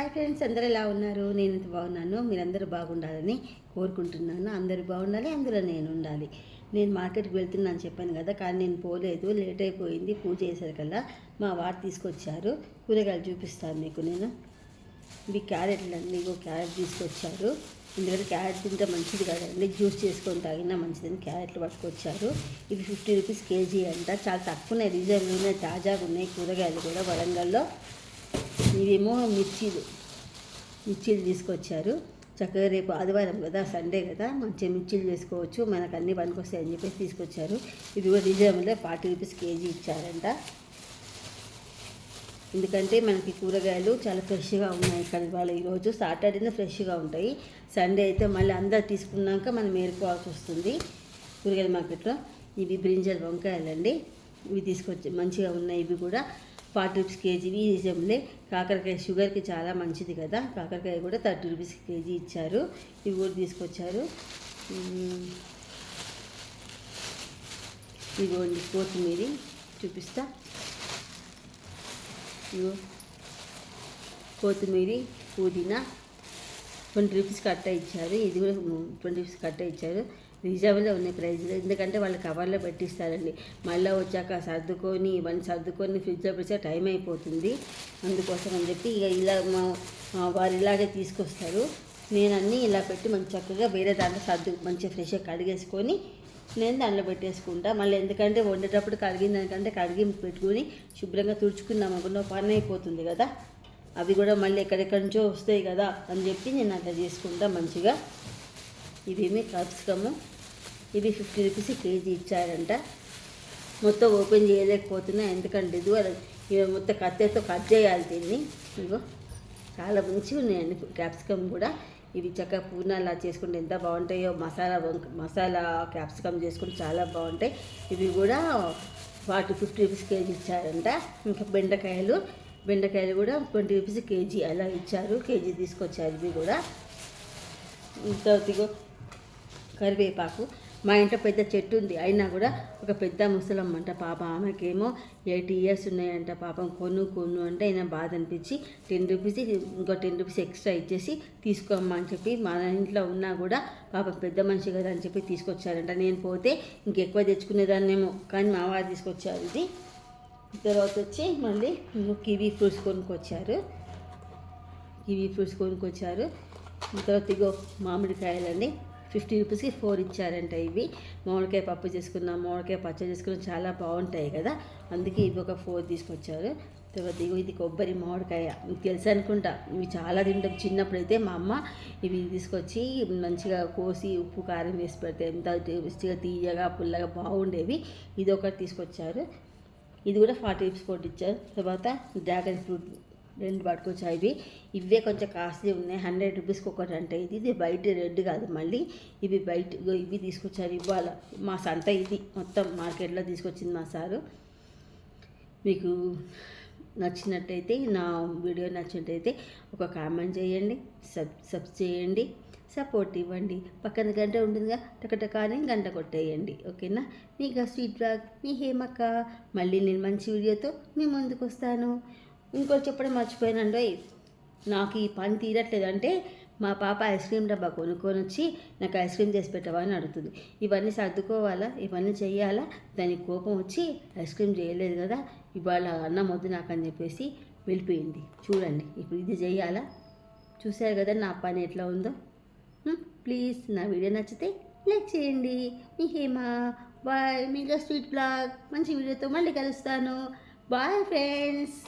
Hi friends అందరూ ఎలా ఉన్నారు? నేను ఎంత బాగున్నాను? మీరందరూ బాగుండాలని కోరుకుంటున్నాను. అందరూ బాగుండాలి అందులో నేను ఉండాలి. నేను మార్కెట్కి వెళ్తున్నాను చెప్పాను కదా కానీ నేను పోలేదు. లేట్ అయిపోయింది. పూజ చేసేసరికల్లా మా వారు తీసుకొచ్చారు. కూరగాయలు చూపిస్తాను మీకు నేను. ఇవి క్యారెట్లు అండి క్యారెట్ తీసుకొచ్చారు. ఎందుకంటే క్యారెట్ తింటే మంచిది కదండి. జ్యూస్ చేసుకొని తాగినా మంచిదని క్యారెట్లు పట్టుకొచ్చారు. ఇవి ఫిఫ్టీ రూపీస్ కేజీ అంట. చాలా తక్కువ ఉన్నాయి. రీజనబుల్ ఉన్నాయి. తాజాగా ఉన్నాయి. కూరగాయలు కూడా వరంగల్లో. ఇదేమో మిర్చీలు. మిర్చీలు తీసుకొచ్చారు. చక్కగా రేపు ఆదివారం కదా సండే కదా మంచిగా మిర్చీలు చేసుకోవచ్చు. మనకు అన్ని పనికొస్తాయి అని చెప్పేసి తీసుకొచ్చారు. ఇది కూడా రీజనబుల్ ఫార్టీ రూపీస్ కేజీ ఇచ్చారంట. ఎందుకంటే మనకి కూరగాయలు చాలా ఫ్రెష్గా ఉన్నాయి ఇక్కడ. ఇవాళ ఈరోజు సాటర్డేనే ఫ్రెష్గా ఉంటాయి. సండే అయితే మళ్ళీ అందరు తీసుకున్నాక మనం ఏరుకోవాల్సి వస్తుంది. కూరగాయల మార్కెట్లో ఇవి బ్రింజల్ వంకాయలండి. ఇవి తీసుకొచ్చి మంచిగా ఉన్నాయి ఇవి కూడా. ఫార్టీ రూపీస్ కేజీ ఈ సీజన్లే కాకరకాయ షుగర్కి చాలా మంచిది కదా. కాకరకాయ కూడా థర్టీ రూపీస్ కేజీ ఇచ్చారు. ఇవి కూడా తీసుకొచ్చారు. ఇదిగోండి కొత్తిమీర చూపిస్తా. ఇగో కొత్తిమీర పుదీనా ట్వంటీ రూపీస్ కట్ట ఇచ్చారు. ఇది కూడా ట్వంటీ రూపీస్ కట్ట ఇచ్చారు. రిజర్వ్లో ఉన్నాయి ప్రైజ్లు ఎందుకంటే వాళ్ళు కవర్లో పెట్టిస్తారండి. మళ్ళీ వచ్చాక సర్దుకొని ఇవన్నీ సర్దుకొని ఫ్రిడ్జ్లో పెడితే టైం అయిపోతుంది. అందుకోసం అని చెప్పి ఇక ఇలా మా మా వారు ఇలాగే తీసుకొస్తారు. నేను అన్నీ ఇలా పెట్టి మంచి చక్కగా వేరే దాంట్లో సర్దు మంచిగా ఫ్రెష్గా కడిగేసుకొని నేను దాంట్లో పెట్టేసుకుంటా. మళ్ళీ ఎందుకంటే వండేటప్పుడు కడిగిన దానికంటే కడిగి పెట్టుకుని శుభ్రంగా తుడుచుకున్నాం అనుకున్న పని అయిపోతుంది కదా. అవి కూడా మళ్ళీ ఎక్కడెక్కడి నుంచో వస్తాయి కదా అని చెప్పి నేను అట్లా చేసుకుంటా మంచిగా. ఇవేమి క్యాప్సికము ఇవి ఫిఫ్టీ రూపీస్ కేజీ ఇచ్చారంట. మొత్తం ఓపెన్ చేయలేకపోతున్నా ఎందుకంటే ఇది ఇవి మొత్తం కత్తెతో కట్ చేయాలి దీన్ని. ఇగో చాలా మంచిగా ఉన్నాయండి క్యాప్సికమ్ కూడా. ఇవి చక్కగా పూర్ణాలా చేసుకుంటే ఎంత బాగుంటాయో మసాలా వంక మసాలా క్యాప్సికమ్ చేసుకుంటే చాలా బాగుంటాయి. ఇవి కూడా ఫార్టీ ఫిఫ్టీ రూపీస్ కేజీ ఇచ్చారంట. ఇంకా బెండకాయలు బెండకాయలు కూడా ట్వంటీ రూపీస్ కేజీ అలా ఇచ్చారు. కేజీ తీసుకొచ్చారు ఇవి కూడా. తర్వాత ఇగో కరివేపాకు. మా ఇంట్లో పెద్ద చెట్టు ఉంది. అయినా కూడా ఒక పెద్ద ముసలమ్మ అంట పాప ఆమెకేమో ఎయిటీ ఇయర్స్ ఉన్నాయంట పాపం కొను కొను అంటే అయినా బాధ అనిపించి టెన్ రూపీస్ ఇంకో టెన్ రూపీస్ ఎక్స్ట్రా ఇచ్చేసి తీసుకోమ్మా అని చెప్పి మన ఇంట్లో ఉన్నా కూడా పాపం పెద్ద మనిషి కదా అని చెప్పి తీసుకొచ్చారంట. నేను పోతే ఇంకెక్కువ తెచ్చుకునేదాన్నేమో కానీ మా వారు తీసుకొచ్చారు ఇది. తర్వాత వచ్చి మళ్ళీ కివీ ఫ్రూట్స్ కొనుక్కొచ్చారు. కివీ ఫ్రూట్స్ కొనుక్కొచ్చారు. తర్వాత ఇగో మామిడికాయలండి. ఫిఫ్టీ రూపీస్కి ఫోర్ ఇచ్చారంట ఇవి. మామిడికాయ పప్పు చేసుకున్నాం మామిడికాయ పచ్చడి చేసుకున్నాం చాలా బాగుంటాయి కదా. అందుకే ఇవి ఒక ఫోర్ తీసుకొచ్చారు. తర్వాత ఇగో ఇది కొబ్బరి మామిడికాయ. మీకు తెలుసు అనుకుంటా ఇవి చాలా తింటాం. చిన్నప్పుడైతే మా అమ్మ ఇవి తీసుకొచ్చి మంచిగా కోసి ఉప్పు కారం వేసి పెడితే ఎంత టేస్టీగా తీయగా పుల్లగా బాగుండేవి. ఇది ఒకటి తీసుకొచ్చారు. ఇది కూడా ఫార్టీ రూపీస్ కొట్టి ఇచ్చారు. తర్వాత డ్రాగన్ ఫ్రూట్ రెండు పట్టుకొచ్చాయి. ఇవి ఇవే కొంచెం కాస్ట్లీ ఉన్నాయి. హండ్రెడ్ రూపీస్కి ఒకటి అంటే ఇది. ఇది బయట రెడ్ కాదు మళ్ళీ. ఇవి బయట ఇవి తీసుకొచ్చారు ఇవాళ. మా సంత ఇది. మొత్తం మార్కెట్లో తీసుకొచ్చింది మా సారు. మీకు నచ్చినట్టయితే నా వీడియో నచ్చినట్టయితే ఒక కామెంట్ చేయండి. సబ్ సబ్ చేయండి. సపోర్ట్ ఇవ్వండి. పక్కన గంట ఉంటుందిగా. టకటకానే గంట కొట్టేయండి. ఓకేనా? మీకు స్వీట్ బ్లాగ్. మీ హేమక్క. మళ్ళీ నేను మంచి వీడియోతో మీ ముందుకు వస్తాను ఇంకోటి చెప్పడం మర్చిపోయానండి. నాకు ఈ పని తీరట్లేదు. అంటే మా పాప ఐస్ క్రీమ్ డబ్బా కొనుక్కొని వచ్చి నాకు ఐస్ క్రీమ్ చేసి పెట్టవా అని అడుగుతుంది. ఇవన్నీ సర్దుకోవాలా? ఇవన్నీ చేయాలా దానికి కోపం వచ్చి ఐస్ క్రీమ్ చేయలేదు కదా ఇవాళ అన్నం వద్దు నాకు అని చెప్పేసి వెళ్ళిపోయింది. చూడండి ఇప్పుడు ఇది చేయాలా చూశారు కదా నా పని ఎట్లా ఉందో? ప్లీజ్ నా వీడియో నచ్చితే లైక్ చేయండి. మీ హేమా బాయ్ మీగా స్వీట్ బ్లాగ్. మంచి వీడియోతో మళ్ళీ కలుస్తాను. Bye friends.